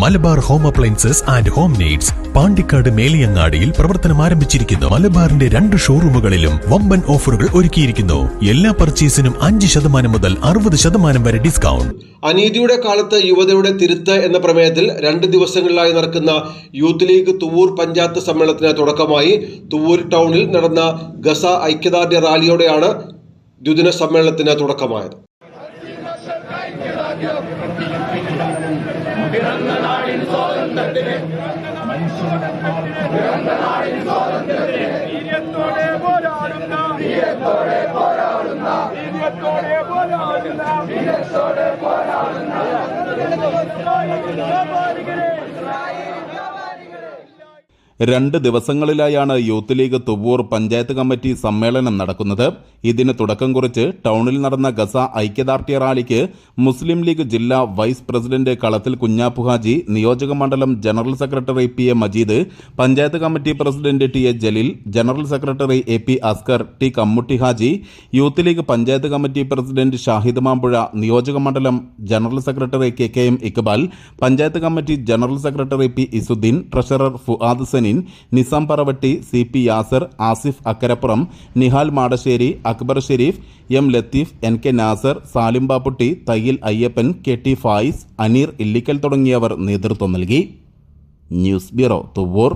Malabar home appliances and home needs Pandikkad മേലിയങ്ങാടിയിൽ പ്രവർത്തനം ആരംഭിച്ചിരിക്കുന്നു. മലബാറിന്റെ രണ്ട് ഷോറൂമുകളിലും വമ്പൻ ഓഫറുകൾ ഒരുക്കിയിരിക്കുന്നു. എല്ലാ പർച്ചേസിനും അഞ്ച് ശതമാനം മുതൽ അറുപത് ശതമാനം വരെ ഡിസ്കൗണ്ട്. അനീതിയുടെ കാലത്ത് യുവതയുടെ തിരുത്ത് എന്ന പ്രമേയത്തിൽ രണ്ട് ദിവസങ്ങളിലായി നടക്കുന്ന യൂത്ത് ലീഗ് തുവൂർ പഞ്ചായത്ത് സമ്മേളനത്തിന് തുടക്കമായി തുവൂർ ടൗണിൽ നടന്ന ഗസ ഐക്യദാർഢ്യ റാലിയോടെയാണ് ദ്വിദിന സമ്മേളനത്തിന് തുടക്കമായത്. ധീര്യത്തോടെ പോരാടുന്ന ധീര്യത്തോടെ പോരാടുന്ന ധീര്യത്തോടെ പോരാടുന്ന ധീര്യത്തോടെ പോരാടുന്ന വ്യാപാരികളെ രണ്ട് ദിവസങ്ങളിലായാണ് youth league Thuvoor panchayat committee സമ്മേളനം നടക്കുന്നത്. ഇതിന് തുടക്കം കുറിച്ച് ടൗണിൽ നടന്ന ഗസ ഐക്യദാർഢ്യ റാലിക്ക് മുസ്ലിം ലീഗ് ജില്ലാ വൈസ് പ്രസിഡന്റ് കളത്തിൽ കുഞ്ഞാപ്പുഹാജി നിയോജക മണ്ഡലം general secretary P A Majeed panchayat committee president T A Jaleel general secretary A P Askar T Kammutty Haji youth league panchayat committee president Shahid Mampuzha നിയോജക മണ്ഡലം general secretary K K M Iqbal panchayat committee general secretary P Izzuddin treasurer Fuad Saneen Nizam Paravatti C P Yasar Asif Akkarappuram Nihal Madasseri Akbar Sherif M Latheef N K Nasar Salim Bapputty Thayyil Ayyappan K T Faiz Aneer Illikkal തുടങ്ങിയവർ നേതൃത്വം നൽകി. News bureau Thuvoor.